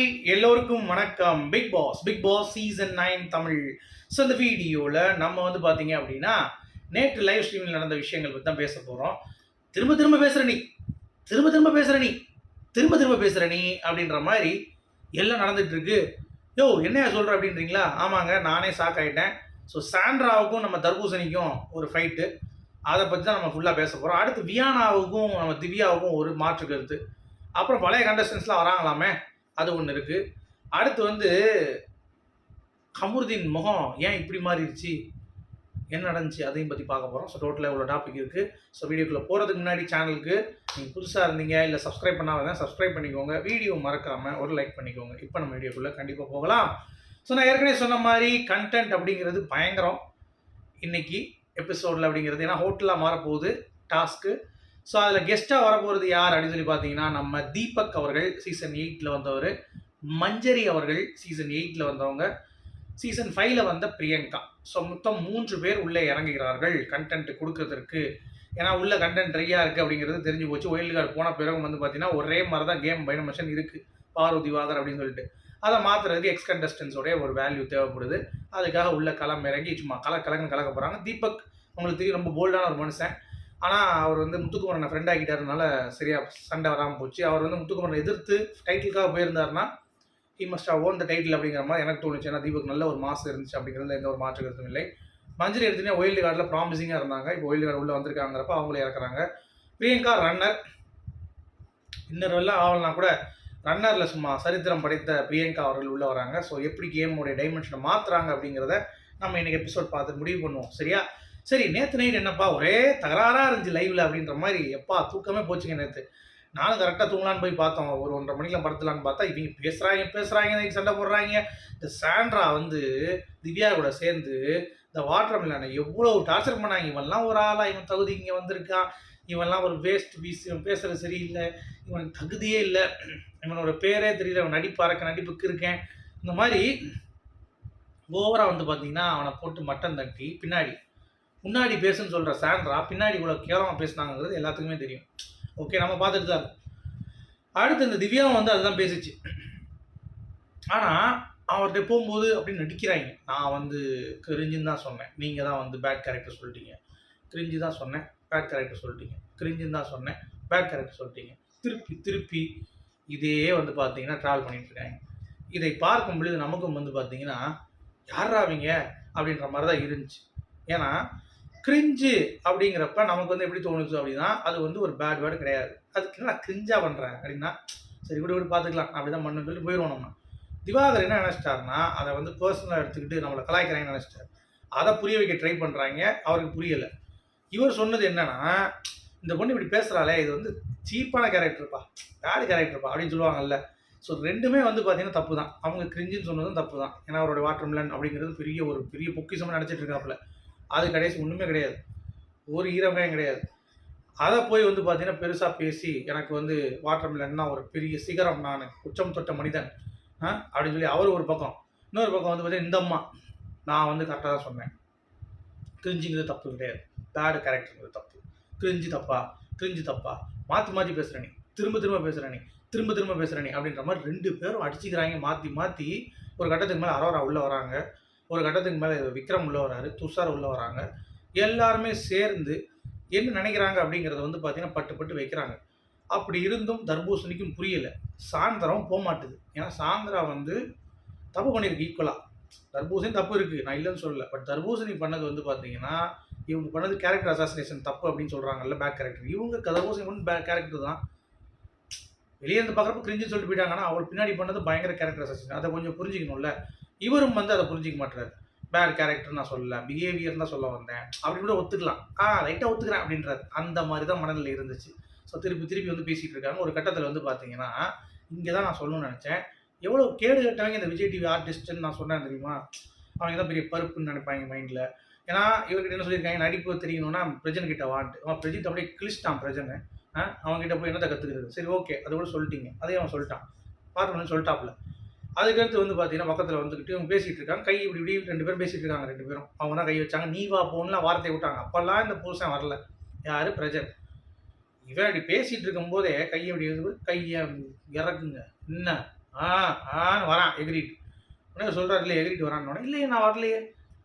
Hi எல்லோருக்கும் வணக்கம். Bigg Boss Bigg Boss season nine Tamil. So இந்த வீடியோவில் நம்ம வந்து பார்த்தீங்க அப்படின்னா நேற்று லைவ் ஸ்ட்ரீமில் நடந்த விஷயங்கள் பற்றி தான் பேச போகிறோம் திரும்ப திரும்ப பேசுகிற நீ திரும்ப திரும்ப பேசுகிற நீ திரும்ப திரும்ப பேசுகிற நீ அப்படின்ற மாதிரி எல்லாம் நடந்துட்டு இருக்கு. யோ என்னையா சொல்கிற அப்படின்றீங்களா? ஆமாங்க நானே ஷாக் ஆகிட்டேன் ஸோ சாண்ட்ராவுக்கும் நம்ம தர்பூசணிக்கும் ஒரு ஃபைட்டு அதை பற்றி தான் நம்ம ஃபுல்லாக பேச போகிறோம் அடுத்து வியானாவுக்கும் நம்ம திவ்யாவுக்கும் ஒரு மாற்று கருத்து. அப்புறம் பழைய கண்டஸ்டன்ஸ்லாம் வராங்களாமே? அது ஒன்று இருக்குது அடுத்து வந்து கமருதீன் முகம் ஏன் இப்படி மாறிடுச்சு? என்ன நடந்துச்சு? அதையும் பற்றி பார்க்க போகிறோம் ஸோ டோட்டலாக இவ்வளோ டாபிக் இருக்குது ஸோ வீடியோக்குள்ளே போகிறதுக்கு முன்னாடி சேனலுக்கு நீங்கள் புதுசாக இருந்தீங்க இல்லை சப்ஸ்கிரைப் பண்ணாமல் சப்ஸ்கிரைப் பண்ணிக்கோங்க. வீடியோ மறக்காமல் ஒரு லைக் பண்ணிக்கோங்க. இப்போ நம்ம வீடியோக்குள்ளே கண்டிப்பாக போகலாம். ஸோ நான் ஏற்கனவே சொன்ன மாதிரி கண்டென்ட் அப்படிங்கிறது பயங்கரம். இன்றைக்கி எபிசோடில் அப்படிங்கிறது. ஏன்னா ஹோட்டலாக மாறப்போகுது. டாஸ்க்கு ஸோ அதில் கெஸ்ட்டாக வரப்போகிறது யார் அப்படின்னு சொல்லி பார்த்தீங்கன்னா நம்ம தீபக் அவர்கள் சீசன் எயிட்டில் வந்தவர். மஞ்சரி அவர்கள் சீசன் எயிட்டில் வந்தவங்க. சீசன் ஃபைவ்ல வந்த பிரியங்கா. ஸோ மொத்தம் மூன்று பேர் உள்ளே இறங்குகிறார்கள் கண்டென்ட் கொடுக்கறதற்கு. ஏன்னா உள்ள கண்டென்ட் ட்ரையாக இருக்குது அப்படிங்கிறது தெரிஞ்சு போச்சு. ஒயில்டு கார்டு போன பிறகு வந்து பார்த்தீங்கன்னா ஒரே மாதிரி தான் கேம் பைனமேஷன் இருக்குது பார்வதி வாகர் அப்படின்னு சொல்லிட்டு. அதை மாற்றுறதுக்கு எக்ஸ் கண்டஸ்டன்ஸோடைய ஒரு வேல்யூ தேவைப்படுது. அதுக்காக உள்ள களம் இறங்கி சும்மா கல கலங்கன்னு கலக்க போகிறாங்க தீபக் உங்களுக்கு தெரியும் ரொம்ப போல்டான ஒரு மனுஷன். ஆனால் அவர் வந்து முத்துக்குமரனை ஃப்ரெண்ட் ஆகிட்டாருனால சரியாக சண்டை வராமல் போச்சு. அவர் வந்து முத்துக்குமரனை எதிர்த்து டைட்டிலுக்காக போயிருந்தாருன்னா he must won the title அப்படிங்கிற மாதிரி எனக்கு தோணுச்சு. ஏன்னா தீபக் நல்ல ஒரு மாசம் இருந்துச்சு அப்படிங்கிறதுல எந்த ஒரு மாற்று கருத்தும் இல்லை. மஞ்சள் எடுத்துனே ஒயில்டு கார்டில் ப்ராமிசிங்காக இருந்தாங்க. இப்போ ஒயில்டு கார்டு உள்ளே வந்திருக்காங்கிறப்ப அவங்களே இறக்குறாங்க. பிரியங்கா ரன்னர் இன்னர் எல்லாம் ஆகலாம் கூட ரன்னரில் சும்மா சரித்திரம் படைத்த பிரியங்கா அவர்கள் உள்ளே வராங்க. ஸோ எப்படி கேமோடைய டைமென்ஷனை மாற்றுறாங்க அப்படிங்கிறத நம்ம இன்னைக்கு எபிசோட் பார்த்து முடிவு பண்ணுவோம். சரியா? சரி நேற்று நைட் என்னப்பா? ஒரே தகராறாக இருந்துச்சு லைவில் அப்படின்ற மாதிரி. எப்பா தூக்கமே போச்சுங்க நேற்று நானும் கரெக்டாக தூங்கலான்னு போய் பார்த்தோம். ஒரு ஒன்றரை மணிக்கெலாம் படுத்தலான்னு பார்த்தா இவங்க பேசுகிறாங்க பேசுகிறாங்க நைட் சண்டை போடுறாங்க. இந்த சாண்ட்ரா வந்து திவ்யா கூட சேர்ந்து இந்த வாட்டர் மில்லானை எவ்வளோ டார்ச்சர் பண்ணாங்க. இவன்லாம் ஒரு ஆளாக இவன் தகுதி இங்கே வந்திருக்கான். இவன்லாம் ஒரு வேஸ்ட் பீஸ் இவன் பேசுகிறது சரியில்லை. இவனுக்கு தகுதியே இல்லை. இவனோட பேரே தெரியல. இவன் நடிப்பாக இருக்க நடிப்புக்கு இருக்கேன். இந்த மாதிரி ஓவராக வந்து பார்த்தீங்கன்னா அவனை போட்டு மட்டன் தட்டி பின்னாடி முன்னாடி பேசுன்னு சொல்கிற சாண்ட்ரா பின்னாடி இவ்வளோ கேவலமாக பேசுனாங்கிறது எல்லாத்துக்குமே தெரியும். ஓகே நம்ம பார்த்துட்டு தான் அடுத்து இந்த திவ்யாவும் வந்து அதுதான் பேசிச்சு. ஆனால் அவர்கிட்ட போகும்போது அப்படின்னு நடிக்கிறாங்க. நான் வந்து கிரிஞ்சுன்னு தான் சொன்னேன். நீங்கள் தான் வந்து பேட் கேரக்டர் சொல்லிட்டீங்க. கிரிஞ்சு தான் சொன்னேன் பேட் கேரக்டர் சொல்லிட்டீங்க. கிரிஞ்சுன்னு தான் சொன்னேன் பேட் கேரக்டர் சொல்லிட்டீங்க. திருப்பி திருப்பி இதே வந்து பார்த்தீங்கன்னா ட்ராவல் பண்ணிட்டு இருக்காங்க. இதை பார்க்கும் பொழுது நமக்கும் வந்து பார்த்தீங்கன்னா யாரா அவங்க? அப்படின்ற மாதிரி தான் இருந்துச்சு. ஏன்னா கிரிஞ்சு அப்படிங்கிறப்ப நமக்கு வந்து எப்படி தோணுச்சு அப்படின்னா அது வந்து ஒரு பேட் வேர்டு கிடையாது. அதுக்கு நான் கிரிஞ்சாக பண்ணுறேன் அப்படின்னா சரி விட விடு பார்த்துக்கலாம் அப்படி தான் பண்ணுன்னு சொல்லி போயிடுவோம் நம்ம. திவாகர் என்ன நினச்சிட்டாருன்னா அதை வந்து பர்சனலாக எடுத்துக்கிட்டு நம்மளை கலாய்க்கிறாங்கன்னு நினச்சிட்டாரு. அதை புரிய வைக்க ட்ரை பண்ணுறாங்க அவருக்கு புரியலை. இவர் சொன்னது என்னன்னா இந்த பொண்ணு இப்படி பேசுகிறாளே இது வந்து சீப்பான கேரக்டர்ப்பா பேடு கேரக்டர்ப்பா அப்படின்னு சொல்லுவாங்கல்ல. ஸோ ரெண்டுமே வந்து பார்த்தீங்கன்னா தப்பு தான் அவங்க கிரிஞ்சின்னு சொன்னதும் தப்பு தான் ஏன்னா அவரோட வாட்டர் மிலன் அப்படிங்கிறது பெரிய ஒரு பெரிய பொக்கிஷமாக நினச்சிட்டு இருக்காப்புல. அது கடைசி ஒன்றுமே கிடையாது. ஒரு ஈரங்காயம் கிடையாது. அதை போய் வந்து பார்த்தீங்கன்னா பெருசாக பேசி எனக்கு வந்து வாட்டர் மில்லன்னா ஒரு பெரிய சிகரம் நான் உச்சம் தொட்ட மனிதன் ஆ அப்படின்னு சொல்லி அவர் ஒரு பக்கம். இன்னொரு பக்கம் வந்து பார்த்தீங்கன்னா இந்த அம்மா. நான் வந்து கரெக்டாக தான் சொன்னேன். கிரிஞ்சுங்கிறது தப்பு கிடையாது. பேடு கேரக்டருங்கிறது தப்பு. கிரிஞ்சு தப்பா? கிரிஞ்சு தப்பா? மாற்றி மாற்றி பேசுகிற நீ. திரும்ப திரும்ப பேசுகிற நீ. திரும்ப திரும்ப பேசுகிற நீ அப்படின்ற மாதிரி ரெண்டு பேரும் அடிச்சுக்கிறாங்க. மாற்றி மாற்றி ஒரு கட்டத்துக்கு மேலே அரோரா உள்ளே வராங்க. ஒரு கட்டத்துக்கு மேலே விக்ரம் உள்ளே வராரு துஷார் உள்ளே வராங்க. எல்லாருமே சேர்ந்து என்ன நினைக்கிறாங்க அப்படிங்கிறத வந்து பார்த்தீங்கன்னா பட்டு பட்டு வைக்கிறாங்க. அப்படி இருந்தும் தர்பூசணிக்கும் புரியலை. சாயந்தரம் போக மாட்டுது. ஏன்னா சாயந்தரா வந்து தப்பு பண்ணியிருக்கு ஈக்குவலாக தர்பூசணி தப்பு இருக்குது நான் இல்லைன்னு சொல்லலை. பட் தர்பூசணி பண்ணது வந்து பார்த்தீங்கன்னா இவங்க பண்ணது கேரக்டர் அசாசினேஷன் தப்பு அப்படின்னு சொல்கிறாங்கல்ல பேக் கேரக்டர் இவங்க தர்பூசணி பண்ணி பேக் கேரக்டர் தான். வெளியே இருந்து பார்க்குறப்ப கிரிஞ்சு சொல்லிட்டு போயிட்டாங்கன்னா அவள் பின்னாடி பண்ணது பயங்கர கேரக்டர் அசாசினேஷன் அதை கொஞ்சம் புரிஞ்சிக்கணும்ல. இவரும் வந்து அதை புரிஞ்சிக்க மாட்டுறாரு பேட் கேரக்டர் நான் சொல்லல பிஹேவியர் தான் சொல்ல வந்தேன். அப்படி கூட ஒத்துக்கலாம். ஆ லைட்டாக ஒத்துக்கிறேன் அப்படின்றாரு. அந்த மாதிரி தான் மனநிலை இருந்துச்சு. ஸோ திருப்பி திருப்பி வந்து பேசிகிட்டு இருக்காங்க. ஒரு கட்டத்தில் வந்து பார்த்தீங்கன்னா இங்கே தான் நான் சொல்லணும்னு நினச்சேன். எவ்வளோ கேடு கட்டவங்க இந்த விஜய் டிவி ஆர்டிஸ்ட்டுன்னு நான் சொன்னேன் தெரியுமா? அவங்க தான் பெரிய பருப்புன்னு நினைப்பாங்க மைண்டில் ஏன்னா இவர்கிட்ட என்ன சொல்லியிருக்காங்க? நடிப்பு தெரியணும்னா பிரஜன் கிட்ட வாண்டு அவன் பிரஜித் அப்படியே கிழிச்சிட்டான் பிரஜனை. ஆ அவங்ககிட்ட போய் என்னத்தை கற்றுக்கிறது சரி ஓகே அதை கூட சொல்லிட்டீங்க. அதையும் அவன் சொல்லிட்டான். பார்க்கணும்னு சொல்லிட்டாப்ல அதுக்கடுத்து வந்து பார்த்தீங்கன்னா பக்கத்தில் வந்துக்கிட்டு அவங்க பேசிகிட்டு இருக்காங்க. கை இப்படி இப்படி ரெண்டு பேரும் பேசிகிட்டு இருக்காங்க ரெண்டு பேரும். அவங்க தான் கை வச்சாங்க நீ வா போன்லாம் வார்த்தை விட்டாங்க. அப்போல்லாம் இந்த புருஷன் வரல. யார்? பிரஜன் இவன் அப்படி பேசிகிட்டு இருக்கும்போதே கையை இப்படி கையை இறக்குங்க? என்ன? ஆ ஆன்னு வரான் எகிரிட்டு. உடனே சொல்கிறார் இல்லை எகிரிட்டு வரான்னு இல்லையே நான் வரலையே.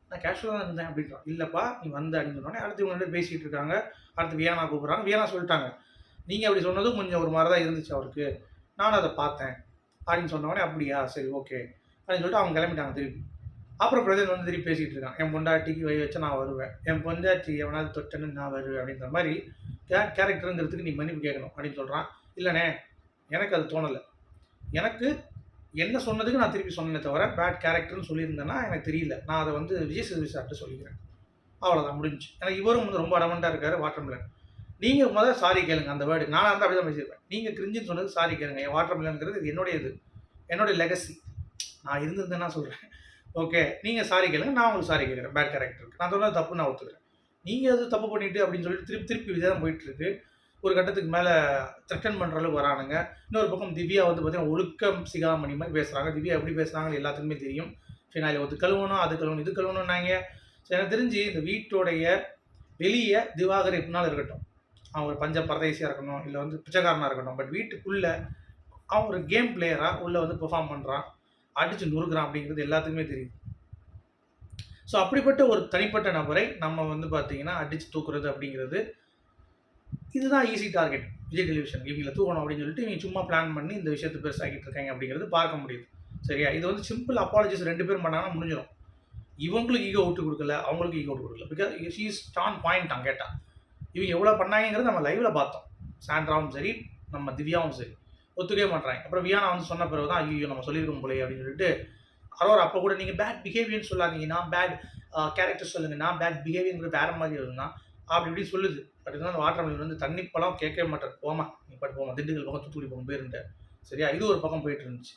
நான் கேஷுவலாக தான் இருந்தேன் அப்படின்றான். இல்லைப்பா நீ வந்த அப்படின்னு சொன்னோடனே அடுத்து இவங்கள்ட்ட பேசிகிட்டு இருக்காங்க. அடுத்து வியானா கூப்பிட்றாங்க. வியானா சொல்லிட்டாங்க. நீங்கள் அப்படி சொன்னதும் கொஞ்சம் ஒரு மாதிரி தான் இருந்துச்சு அவருக்கு. நானும் அதை பார்த்தேன். அப்படின்னு சொன்ன அப்படியா? சரி ஓகே. அப்படின்னு சொல்லிட்டு அவங்க கிளம்பிட்டாங்க திருப்பி. அப்புறம் பிரதர் வந்து திருப்பி பேசிகிட்டு இருக்கான். என் பொண்டாட்டிக்கு வை வச்சா நான் வருவேன். என் பொண்டாட்டி எவனாவது தொட்டேன்னு நான் வருவேன். அப்படின்ற மாதிரி கே கேரக்டருங்கிறதுக்கு நீ மன்னிப்பு கேட்கணும். அப்படின்னு சொல்கிறான் இல்லைண்ணே எனக்கு அது தோணலை. எனக்கு என்ன சொன்னதுக்கு நான் திருப்பி சொன்னேனே தவிர பேட் கேரக்டர்னு சொல்லியிருந்தேன்னா எனக்கு தெரியல. நான் அதை வந்து விஜய் சேதுபதி சார்கிட்ட சொல்லிக்கிறேன். அவ்வளோதான் முடிஞ்சு ஏன்னா இவரும் வந்து ரொம்ப அடமெண்ட்டாக இருக்கார் வாட்டர்மிலன். நீங்கள் முதல்ல சாரி கேளுங்க அந்த வேர்டு நானாக வந்து அப்படி தான் பேசியிருப்பேன் நீங்கள் கிரிஞ்சின்னு சொன்னது சாரி கேளுங்க. என் வாட்டர்மிலனுங்கிறது இது என்னுடைய இது. என்னுடைய லெகசி நான் இருந்திருந்தேன்னா சொல்கிறேன் ஓகே நீங்கள் சாரி கேளுங்க நான் உங்களுக்கு சாரி கேட்குறேன். பேட் கேரக்டருக்கு நான் சொன்னது தப்பு நான் ஒத்துக்கிறேன். நீங்கள் அது தப்பு பண்ணிட்டு அப்படின்னு சொல்லிட்டு திருப்பி திருப்பி இதே தான் போயிட்டு இருக்கு ஒரு கட்டத்துக்கு மேலே த்ரெட்டன் பண்ணுற அளவுக்கு வரானுங்க. இன்னொரு பக்கம் திவ்யா வந்து பார்த்தீங்கன்னா ஒழுக்கம் சிகாமணி மாதிரி பேசுகிறாங்க திவ்யா எப்படி பேசுகிறாங்கன்னு எல்லாத்துக்குமே தெரியும். ஃபினாயில் ஒத்து கழுவணும் அது கழுவணும் இது கழுவணும்னாங்க. எனக்கு தெரிஞ்சு இந்த வீட்டோடைய வெளியே திவாகர் எப்படினாலும் இருக்கட்டும். அவன் ஒரு பஞ்ச பரதேசியாக இருக்கணும் இல்லை வந்து பிச்சைக்காரனாக இருக்கணும். பட் வீட்டுக்குள்ளே அவன் ஒரு கேம் பிளேயராக உள்ளே வந்து பெர்ஃபார்ம் பண்ணுறான் அடித்து நுறுக்குறான் அப்படிங்கிறது எல்லாத்துக்குமே தெரியும் ஸோ அப்படிப்பட்ட ஒரு தனிப்பட்ட நபரை நம்ம வந்து பார்த்தீங்கன்னா அடித்து தூக்குறது அப்படிங்கிறது இதுதான் ஈஸி டார்கெட் விஜய் டெலிவிஷன் இவங்களை தூக்கணும் அப்படின்னு சொல்லிட்டு இவங்க சும்மா பிளான் பண்ணி இந்த விஷயத்தை பெருசாகிட்டு இருக்காங்க அப்படிங்கிறது பார்க்க முடியுது. சரியா? இது வந்து சிம்பிள் அப்பாலஜிஸ் ரெண்டு பேரும் பண்ணாங்கன்னா முடிஞ்சிடும் இவங்களுக்கு ஈகோ விட்டு கொடுக்கல அவங்களுக்கு ஈகோ விட்டு கொடுக்கல. Because she is Stan point தான் கேட்டா. இவங்க எவ்வளோ பண்ணாங்கிறது நம்ம லைவ்ல பார்த்தோம். சாண்ட்ராவும் சரி நம்ம திவ்யாவும் சரி. ஒத்துக்கவே மாட்டாங்க அப்புறம் வியானா வந்து சொன்ன பிறகு தான் ஐயோ நம்ம சொல்லியிருக்கோம் போலே அப்படின்னு சொல்லிட்டு அரோர் அப்போ கூட நீங்கள் பேட் பிஹேவியர்னு சொல்லாதீங்க. நான் பேட் கேரக்டர் சொல்லுங்க. நான் பேட் பிஹேவியர்ங்கிறது வேற மாதிரி இருந்தால் அப்படி இப்படி சொல்லுது. பட் இருந்தாலும் வாட்டர் மிலன் வந்து தண்ணி பழம் கேட்கவே மாட்டார். போமா நீ பாட்டு போமா திண்டுக்கல் பக்கம் தூத்துக்குடி பக்கம் போயிருந்தார் சரியா? இது ஒரு பக்கம் போயிட்டு இருந்துச்சு.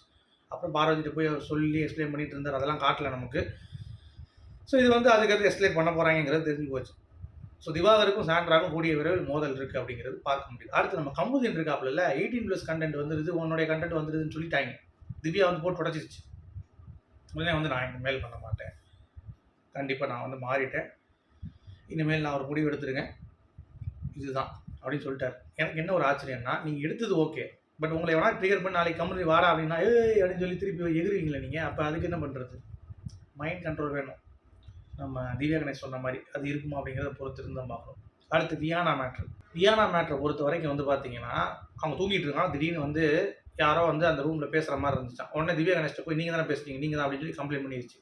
அப்புறம் பார்வதிட்டு போய் அவர் சொல்லி எக்ஸ்பிளைன் பண்ணிட்டு இருந்தார். அதெல்லாம் காட்டல நமக்கு. ஸோ இது வந்து அதுக்கடுத்து எக்ஸ்பிளைன் பண்ண போகிறாங்கிறது தெரிஞ்சு போச்சு. ஸோ திவாகருக்கும் சாண்ட்ராக்கும் கூடிய விரைவில் மோதல் இருக்குது அப்படிங்கிறது பார்க்க முடியுது. அடுத்து நம்ம கமுதின் இருக்காப்புல எயிட்டீன் ப்ளஸ் கண்டென்ட் வந்துருது உன்னுடைய கண்டென்ட் வந்துருதுன்னு சொல்லிட்டாங்க. திவ்யா வந்து போட்டு உடச்சிருச்சு. உடனே வந்து நான் இனிமேல் பண்ண மாட்டேன். கண்டிப்பாக நான் வந்து மாறிட்டேன். இனிமேல் நான் ஒரு முடிவு எடுத்துருங்க. இதுதான் அப்படின்னு சொல்லிட்டார். எனக்கு என்ன ஒரு ஆச்சரியம்னா நீங்கள் எடுத்தது ஓகே பட் உங்களை எவனா ட்ரிகர் பண்ணி நாளைக்கு கம்பெனி வாடா அப்படின்னா ஏ அப்படின்னு சொல்லி திருப்பி எகுறீங்களே நீங்கள் அப்போ அதுக்கு என்ன பண்ணுறது மைண்ட் கண்ட்ரோல் வேணும். நம்ம திவ்யா கணேஷ் சொன்ன மாதிரி அது இருக்குமா அப்படிங்கிறத பொறுத்து இருந்து பார்க்கணும். அடுத்து வியானா மேட்ரு வியானா மேட்ரை பொறுத்த வரைக்கும் வந்து பார்த்தீங்கன்னா அவங்க தூங்கிட்டு இருக்காங்க திடீர்னு வந்து யாரோ வந்து அந்த ரூமில் பேசுகிற மாதிரி இருந்துச்சான் உடனே திவ்யா கணேஷ்ட போய் நீங்கள் தானே பேசுறீங்க? நீங்கள் தான் அப்படின்னு சொல்லி கம்ப்ளைண்ட் பண்ணிடுச்சு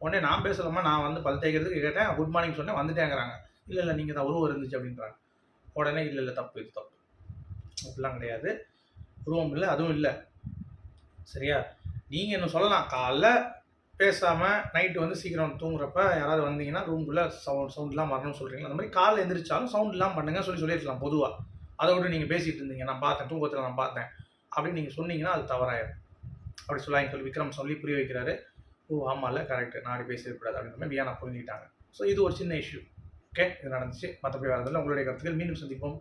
உடனே நான் பேசலாமா? நான் வந்து பல் தேய்க்கிறதுக்கு கேட்டேன் குட் மார்னிங் சொன்னேன் வந்துட்டேங்கிறாங்க. இல்லை இல்லை நீங்கள் தான் உருவம் இருந்துச்சு அப்படின்றாங்க. உடனே இல்லை இல்லை தப்பு இது தப்பு. அப்படிலாம் கிடையாது. உருவம் இல்லை அதுவும் இல்லை. சரியா? நீங்கள் இன்னும் சொல்லலாம் காலைல பேசாமல் நைட்டு வந்து சீக்கிரம் தூங்குறப்ப யாராவது வந்தீங்கன்னா ரூம்குள்ளே சவுண்ட் சவுண்ட்லாம் வரணும்னு சொல்கிறீங்க அந்த மாதிரி காலைல எந்திரிச்சாலும் சவுண்ட்லாம் பண்ணுங்கள் பண்ணுங்க சொல்லி சொல்லியிருக்கலாம் பொதுவாக அதை விட்டு நீங்கள் பேசிகிட்டு இருந்தீங்க நான் பார்த்தேன் தூக்கத்தில் நான் பார்த்தேன் அப்படின்னு நீங்கள் சொன்னீங்கன்னா அது தவறாயிடும் அப்படி சொல்லாங்க சொல்லி விக்ரம் சொல்லி புரிய வைக்கிறாரு. ஓ ஆமாம்ல கரெக்ட் நான் அப்படி பேசியிருக்கூடாது அப்படின்ற மாதிரி வியானா புரிஞ்சுக்கிட்டாங்க. ஸோ இது ஒரு சின்ன இஷ்யூ ஓகே இது நடந்துச்சு. மற்றபடி வரதில்லை உங்களுடைய கருத்துக்கள் மீண்டும் சந்திப்போம்.